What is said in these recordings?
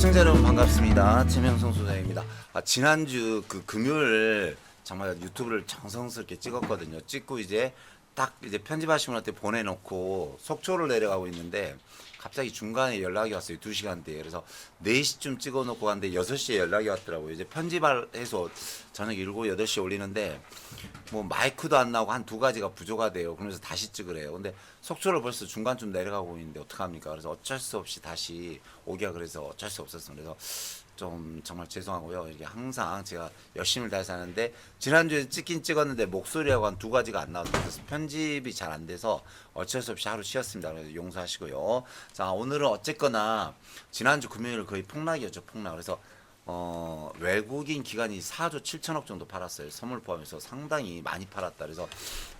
네, 시청자 여러분 반갑습니다. 최명성 소장입니다. 아, 지난주 그 금요일 정말 유튜브를 정성스럽게 찍었거든요. 찍고 이제 딱 이제 편집하신 분한테 보내놓고 속초를 내려가고 있는데 갑자기 중간에 연락이 왔어요. 2시간 뒤에. 그래서 4시쯤 찍어놓고 갔는데 6시에 연락이 왔더라고요. 이제 편집을 해서 저녁 7, 8시에 올리는데 뭐 마이크도 안 나오고 한 두 가지가 부족하대요. 그러면서 다시 찍으래요. 근데 속초를 벌써 중간쯤 내려가고 있는데 어떡합니까? 그래서 어쩔 수 없이 다시 오기가 그래서 어쩔 수 없었어요. 그래서 좀 정말 죄송하고요. 이게 항상 제가 열심히 다해서 하는데 지난주에 찍긴 찍었는데 목소리하고 한 두 가지가 안 나왔어요. 그래서 편집이 잘 안 돼서 어쩔 수 없이 하루 쉬었습니다. 그래서 용서하시고요. 자 오늘은 어쨌거나 지난주 금요일 거의 폭락이었죠. 폭락. 그래서 어, 외국인 기관이 4조 7천억 정도 팔았어요. 선물 포함해서 상당히 많이 팔았다. 그래서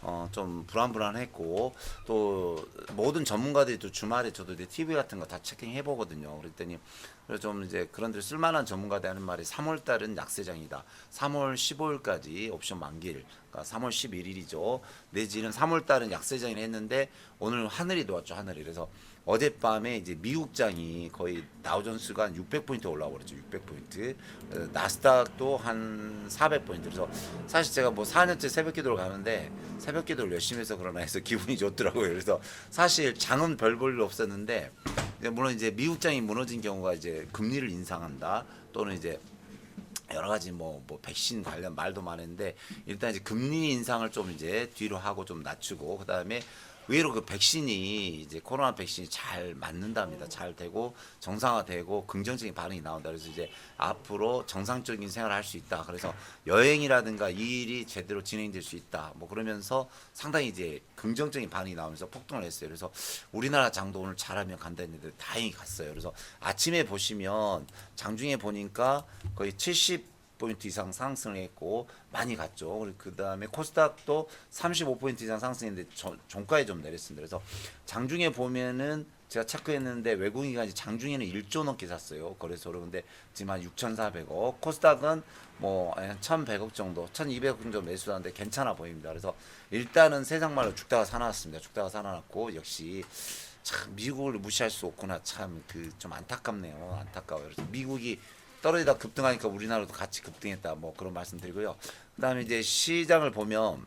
어, 좀 불안불안했고 또 모든 전문가들이 또 주말에 저도 이제 TV 같은 거 다 체킹해 보거든요. 그랬더니 그래서 좀 이제 그런 데 쓸만한 전문가들 하는 말이 3월 달은 약세장이다. 3월 15일까지 옵션 만기일. 그러니까 3월 11일이죠. 내지는 3월 달은 약세장이라 했는데 오늘 하늘이 도왔죠. 하늘이. 그래서 어젯밤에 이제 미국장이 거의 다우존스가 한 600포인트 올라와 버렸죠. 600포인트. 나스닥도 한 400포인트. 그래서 사실 제가 뭐 4년째 새벽 기도를 가는데 새벽 기도를 열심히 해서 그러나 해서 기분이 좋더라고요. 그래서 사실 장은 별 볼 일 없었는데 물론 이제 미국장이 무너진 경우가 이제 금리를 인상한다 또는 이제 여러 가지 뭐, 뭐 백신 관련 말도 많은데 일단 이제 금리 인상을 좀 이제 뒤로 하고 좀 낮추고 그다음에 의외로 그 백신이 이제 코로나 백신이 잘 맞는답니다. 잘 되고 정상화되고 긍정적인 반응이 나온다. 그래서 이제 앞으로 정상적인 생활을 할 수 있다. 그래서 여행이라든가 이 일이 제대로 진행될 수 있다. 뭐 그러면서 상당히 이제 긍정적인 반응이 나오면서 폭등을 했어요. 그래서 우리나라 장도 오늘 잘하면 간다 했는데 다행히 갔어요. 그래서 아침에 보시면 장중에 보니까 거의 70 포인트 이상 상승을 했고 많이 갔죠. 그 다음에 코스닥도 35포인트 이상 상승했는데 저- 종가에 좀 내렸습니다. 그래서 장중에 보면은 제가 체크했는데 외국인 기관이 장중에는 1조 넘게 샀어요. 거래소로 근데 지금 한 6,400억. 코스닥은 뭐한 1,100억 정도, 1,200억 정도 매수하는데 괜찮아 보입니다. 그래서 일단은 세상 말로 죽다가 살아났습니다. 죽다가 살아났고 역시 참 미국을 무시할 수 없구나. 참 그 좀 안타깝네요. 안타까워요. 그래서 미국이 떨어지다 급등하니까 우리나라도 같이 급등했다. 뭐 그런 말씀드리고요. 그다음에 이제 시장을 보면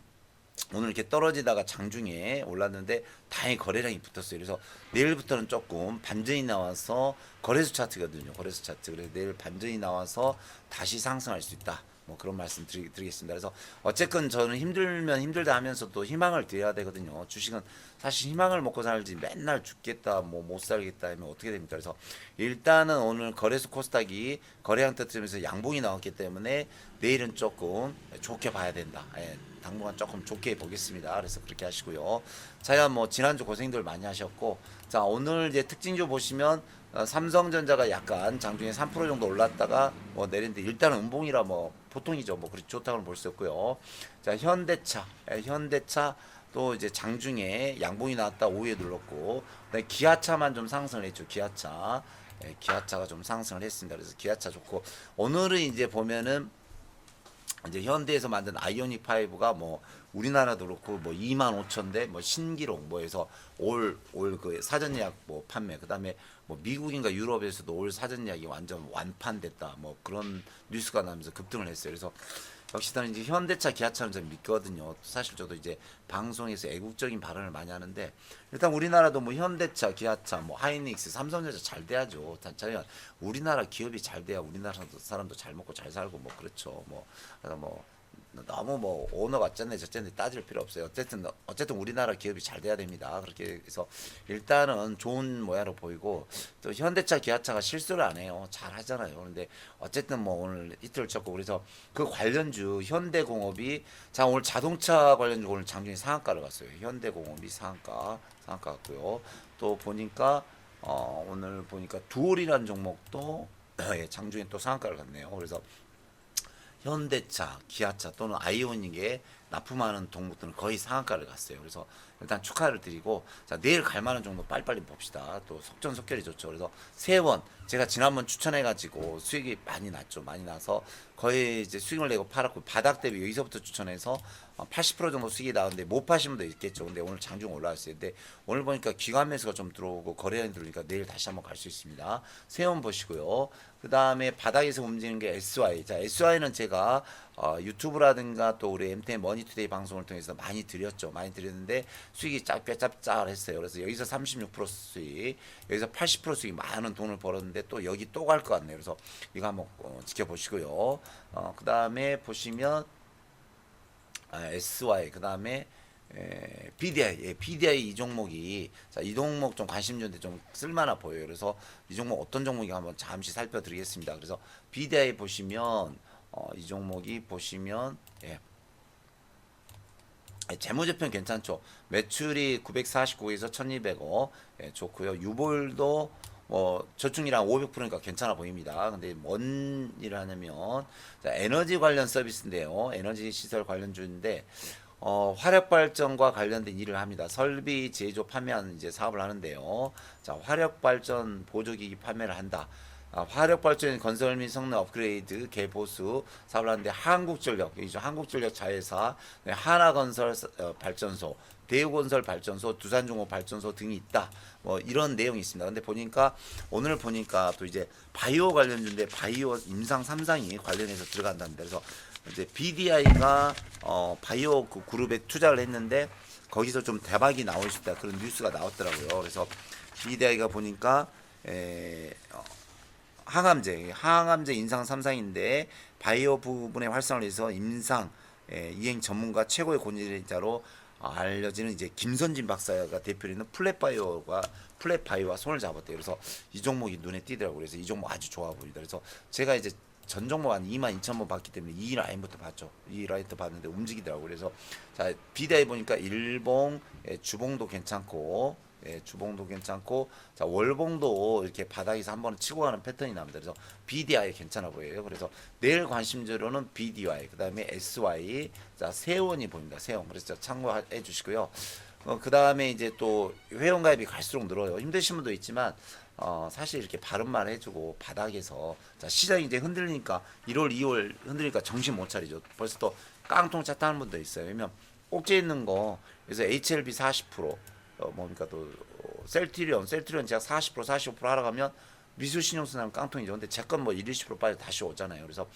오늘 이렇게 떨어지다가 장중에 올랐는데 다행히 거래량이 붙었어요. 그래서 내일부터는 조금 반전이 나와서 거래소 차트거든요. 거래소 차트. 그래서 내일 반전이 나와서 다시 상승할 수 있다. 뭐 그런 말씀 드리, 드리 겠습니다. 그래서 어쨌건 저는 힘들면 힘들다 하면서 또 희망을 드려야 되거든요. 주식은 사실 희망을 먹고 살지 맨날 죽겠다 뭐 못 살겠다 하면 어떻게 됩니까? 그래서 일단은 오늘 거래소 코스닥이 거래량 터트리면서 양봉이 나왔기 때문에 내일은 조금 좋게 봐야 된다. 예, 당분간 조금 좋게 보겠습니다. 그래서 그렇게 하시고요. 자야 뭐 지난주 고생들 많이 하셨고 자 오늘 이제 특징주 보시면 어, 삼성전자가 약간 장중에 3% 정도 올랐다가 뭐 내린데 일단은 음봉이라 뭐 보통이죠. 뭐 그렇게 좋다고는 볼 수 없고요. 자 현대차, 예, 현대차 또 이제 장중에 양봉이 나왔다 오후에 눌렀고 기아차만 좀 상승을 했죠. 기아차, 예, 기아차가 좀 상승을 했습니다. 그래서 기아차 좋고 오늘은 이제 보면은 이제 현대에서 만든 아이오닉 5가 뭐 우리나라도 그렇고 뭐 2만 5천 대 뭐 신기록 뭐 해서 올 올 그 사전 예약 뭐 판매 그다음에 뭐 미국인가 유럽에서도 올 사전 예약이 완전 완판됐다 뭐 그런 뉴스가 나면서 급등을 했어요. 그래서 역시 나는 이제 현대차, 기아차는 좀 믿거든요. 사실 저도 이제 방송에서 애국적인 발언을 많이 하는데 일단 우리나라도 뭐 현대차, 기아차, 뭐 하이닉스, 삼성전자 잘 돼야죠. 자연 우리나라 기업이 잘 돼야 우리나라 사람도 잘 먹고 잘 살고 뭐 그렇죠. 뭐 그래서 뭐 너무 뭐 오너가 어쨌네 저쨌네 따질 필요 없어요. 어쨌든 어쨌든 우리나라 기업이 잘 돼야 됩니다. 그렇게 해서 일단은 좋은 모양으로 보이고 또 현대차, 기아차가 실수를 안 해요. 잘 하잖아요. 그런데 어쨌든 뭐 오늘 이틀 쳤고 그래서 그 관련주 현대공업이 자 오늘 자동차 관련주 오늘 장중에 상한가를 갔어요. 현대공업이 상한가 상한가 갔고요. 또 보니까 어 오늘 보니까 두올이라는 종목도 예, 장중에 또 상한가를 갔네요. 그래서 현대차, 기아차 또는 아이오닉에 납품하는 종목들은 거의 상한가를 갔어요. 그래서 일단 축하를 드리고 자 내일 갈 만한 종목 빨리빨리 봅시다. 또 속전속결이 좋죠. 그래서 세원 제가 지난번 추천해가지고 수익이 많이 났죠. 많이 나서 거의 이제 수익을 내고 팔았고 바닥 대비 여기서부터 추천해서 어, 80% 정도 수익이 나오는데 못 파신 분도 있겠죠. 근데 오늘 장중 올라왔어요. 근데 오늘 보니까 기관 매수가 좀 들어오고 거래량이 들어오니까 내일 다시 한번 갈 수 있습니다. 세원 보시고요. 그 다음에 바닥에서 움직이는 게 SY. 자, SY는 제가 어, 유튜브라든가 또 우리 MTN 머니투데이 방송을 통해서 많이 드렸죠. 많이 드렸는데 수익이 짭짤짭짤했어요. 그래서 여기서 36% 수익, 여기서 80% 수익 많은 돈을 벌었는데 또 여기 또 갈 것 같네요. 그래서 이거 한번 어, 지켜보시고요. 어, 그 다음에 보시면 아, SY 그 다음에 에, BDI, 예, BDI 이 종목이 자, 이 종목 좀 관심 주는데 좀 쓸만해 보여요. 그래서 이 종목 어떤 종목이 한번 잠시 살펴드리겠습니다. 그래서 BDI 보시면 어, 이 종목이 보시면 예. 예, 재무제표는 괜찮죠. 매출이 949에서 1200억 예, 좋고요. 유볼도 뭐 저축이랑 500%니까 괜찮아 보입니다. 근데 뭔 일을 하냐면 자, 에너지 관련 서비스인데요. 에너지 시설 관련주인데 어, 화력 발전과 관련된 일을 합니다. 설비 제조 판매하는 이제 사업을 하는데요. 자, 화력 발전 보조기기 판매를 한다. 아, 화력 발전 건설 및 성능 업그레이드 개보수 사업을 하는데 한국전력 이죠 한국전력 자회사 네, 하나건설 서- 어, 발전소 대우건설 발전소 두산중호 발전소 등이 있다. 뭐 이런 내용이 있습니다. 근데 보니까 오늘 보니까 또 이제 바이오 관련주인데 바이오 임상 3상이 관련해서 들어간답니다 그래서 이제 BDI가 어 바이오 그 그룹에 투자를 했는데 거기서 좀 대박이 나올 수 있다. 그런 뉴스가 나왔더라고요. 그래서 BDI가 보니까 에, 어, 항암제, 항암제 인상 3상인데 바이오 부분의 활성화를 위해서 임상 예, 이행 전문가 최고의 권위자로 알려지는 이제 김선진 박사가 대표로 있는 플랫바이오가 플랫바이오와 손을 잡았대요. 그래서 이 종목이 눈에 띄더라고요. 그래서 이 종목 아주 좋아 보이다. 그래서 제가 이제 전 종목 한 2만 2천 번 봤기 때문에 이 라인부터 봤죠. 이 라인부터 봤는데 움직이더라고요. 그래서 자 비다이 보니까 일봉 예, 주봉도 괜찮고 예, 주봉도 괜찮고 자 월봉도 이렇게 바닥에서 한 번은 치고 가는 패턴이 납니다. 그래서 BDI 괜찮아 보여요. 그래서 내일 관심주로는 BDI 그다음에 SY 자 세원이 보입니다. 세원 그래서 참고해 주시고요. 어, 그 다음에 이제 또 회원가입이 갈수록 늘어요. 힘드신 분도 있지만 어, 사실 이렇게 바른말 해주고 바닥에서 자 시장이 이제 흔들리니까 1월 2월 흔들리니까 정신 못 차리죠. 벌써 또 깡통 찼다는 분도 있어요. 왜냐면 꼭지 있는 거 그래서 HLB 40% 어, 뭡니까 또 어, 셀트리온 셀트리온 제가 40% 45% 하러 가면 미술 신용쓰나면 깡통이죠. 근데 제 건 뭐 1, 20% 빠져 다시 오잖아요. 그래서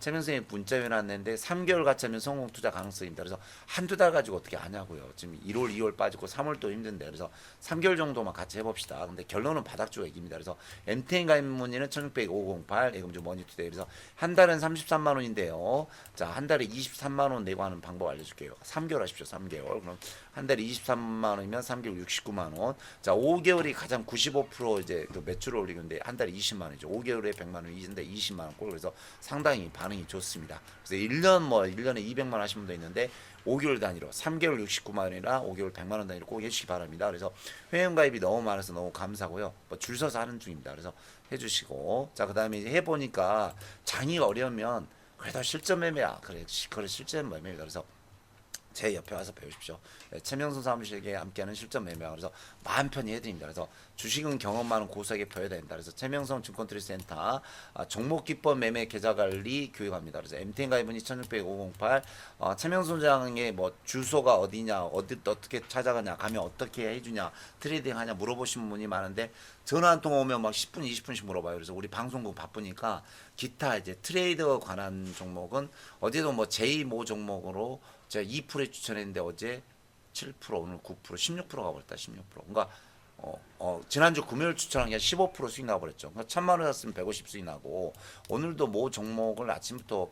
최명선이 문자 해놨는데 3개월 같이 하면 성공 투자 가능성입니다. 그래서 한두 달 가지고 어떻게 하냐고요. 지금 1월, 2월 빠지고 3월도 힘든데 그래서 3개월 정도만 같이 해봅시다. 근데 결론은 바닥주가 이깁니다. 그래서 MTN 가입 문의는 1600-508 예금주 머니투데이 그래서 한 달은 33만 원인데요. 자, 한 달에 23만 원 내고 하는 방법 알려줄게요. 3개월 하십시오. 3개월. 그럼 한 달에 23만 원이면 3개월 69만 원. 자, 5개월이 가장 95% 이제 그 매출을 올리는데 한 달에 20만 원이죠. 5개월에 100만 원인데 20만 원 꼴. 그래서 상당히 반응이 좋습니다. 그래서 1년 뭐 1년에 200만 원 하시는 분도 있는데 5개월 단위로 3개월 69만 원이나 5개월 100만 원 단위로 꼭 해주시기 바랍니다. 그래서 회원 가입이 너무 많아서 너무 감사고요. 뭐 줄 서서 하는 중입니다. 그래서 해주시고 자 그다음에 이제 해보니까 장이 어려우면 그래도 실전 매매야 그래 시- 그래 실전 매매다 그래서 제 옆에 와서 배우십시오. 네, 최명선 사무실에 함께하는 실전 매매 그래서 마음 편히 해드립니다. 그래서 주식은 경험 많은 고수에게 배워야 된다. 그래서 최명성 증권트리센터 아, 종목 기법 매매 계좌 관리 교육합니다. 그래서 MTN 가입은 2600-508 어, 최명선 장의 뭐 주소가 어디냐 어디 어떻게 찾아가냐 가면 어떻게 해주냐 트레이딩 하냐 물어보시는 분이 많은데 전화 한 통 오면 막 10분 20분씩 물어봐요. 그래서 우리 방송국 바쁘니까 기타 이제 트레이더 관한 종목은 어제도 뭐 제2모 종목으로 제가 2%에 추천했는데 어제 7% 오늘 9% 16%가 버렸다 16% 그러니까 어, 어, 지난주 금요일 추천한 게 15% 수익 나버렸죠. 그러니까 천만 원 샀으면 150 수익 나고 오늘도 모 종목을 아침부터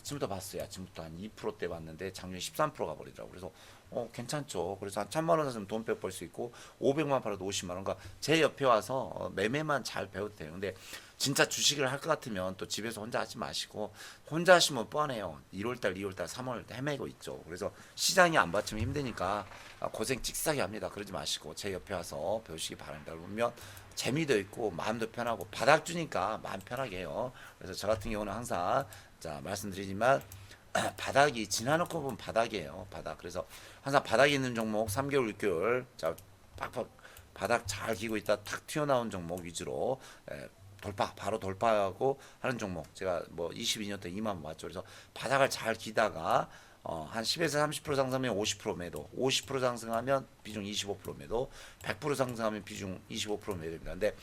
아침부터 봤어요. 아침부터 한 2%대 봤는데 작년 13%가 버리더라고. 그래서 어 괜찮죠. 그래서 한 천만 원 샀으면 돈백벌수 있고 500만 원 팔아도 50만 원. 그러니까 제 옆에 와서 어, 매매만 잘 배워도 돼요. 근데 진짜 주식을 할 것 같으면 또 집에서 혼자 하지 마시고 혼자 하시면 뻔해요. 1월달, 2월달, 3월달 헤매고 있죠. 그래서 시장이 안 받치면 힘드니까 아, 고생 찍싸게 합니다. 그러지 마시고 제 옆에 와서 배우시기 바랍니다. 그러면 재미도 있고 마음도 편하고 바닥 주니까 마음 편하게 해요. 그래서 저 같은 경우는 항상 자 말씀드리지만 바닥이 지나놓고 보면 바닥이에요. 바닥. 그래서 항상 바닥에 있는 종목 3개월, 6개월 자 팍팍 바닥 잘 기고 있다 탁 튀어나온 종목 위주로 에, 돌파 바로 돌파하고 하는 종목 제가 뭐 22년 때 2만 맞죠. 그래서 바닥을 잘 기다가 어, 한 10에서 30% 상승하면 50% 매도, 50% 상승하면 비중 25% 매도, 100% 상승하면 비중 25% 매도입니다. 근데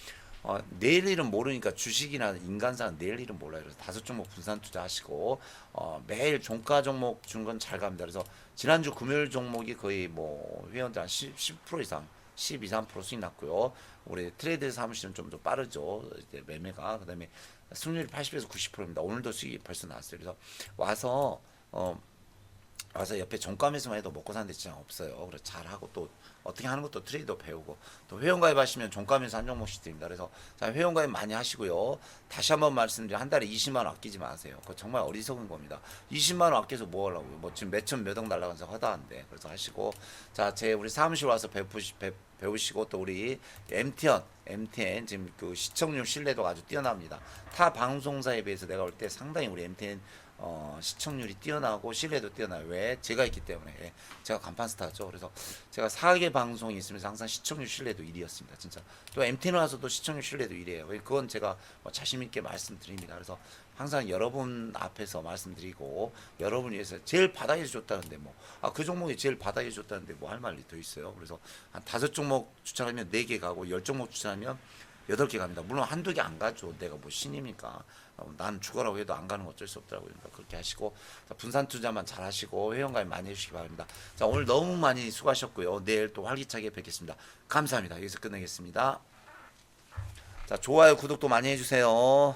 어, 내일 일은 모르니까 주식이나 인간사는 내일 일은 몰라요. 그래서 다섯 종목 분산 투자하시고 어, 매일 종가 종목 준건잘 갑니다. 그래서 지난주 금요일 종목이 거의 뭐 회원들 한 10, 10% 이상 12, 3% 수익 났고요. 우리 트레이드 사무실은 좀 더 빠르죠. 이제 매매가 그다음에 승률이 80에서 90%입니다. 오늘도 수익이 벌써 났어요. 그래서 와서 어 와서 옆에 종감에서만 해도 먹고 사는 데 지장 없어요. 그래서 잘하고 또 어떻게 하는 것도 트레이더 배우고 또 회원가입 하시면 종감에서 한 종목씩 드립니다. 그래서 자 회원가입 많이 하시고요. 다시 한번 말씀드리면 한 달에 20만 원 아끼지 마세요. 그거 정말 어리석은 겁니다. 20만 원 아껴서 뭐 하려고요? 뭐 지금 몇천 몇억 날라가서 허다한데 그래서 하시고 자 제 우리 사무실 와서 배우시, 배, 배우시고 또 우리 MTN MTN 지금 그 시청률 신뢰도가 아주 뛰어납니다. 타 방송사에 비해서 내가 볼 때 상당히 우리 MTN 어, 시청률이 뛰어나고 신뢰도 뛰어나요. 왜? 제가 있기 때문에. 예. 제가 간판 스타죠. 그래서 제가 4개 방송이 있으면서 항상 시청률 신뢰도 1위였습니다. 진짜. 또 MTN 와서도 시청률 신뢰도 1위예요. 그건 제가 뭐 자신 있게 말씀드립니다. 그래서 항상 여러분 앞에서 말씀드리고 여러분 위해서 제일 바닥에서 줬다는데 뭐 아 그 종목이 제일 바닥에 줬다는데 뭐 할 말이 더 있어요. 그래서 한 다섯 종목 추천하면 네 개 가고 열 종목 추천하면 여덟 개 갑니다. 물론 한두 개 안 가죠. 내가 뭐 신입니까? 어, 난 죽어라고 해도 안 가는 거 어쩔 수 없더라고요. 그렇게 하시고 자, 분산 투자만 잘 하시고 회원가입 많이 해주시기 바랍니다. 자 오늘 너무 많이 수고하셨고요. 내일 또 활기차게 뵙겠습니다. 감사합니다. 여기서 끝내겠습니다. 자 좋아요 구독도 많이 해주세요.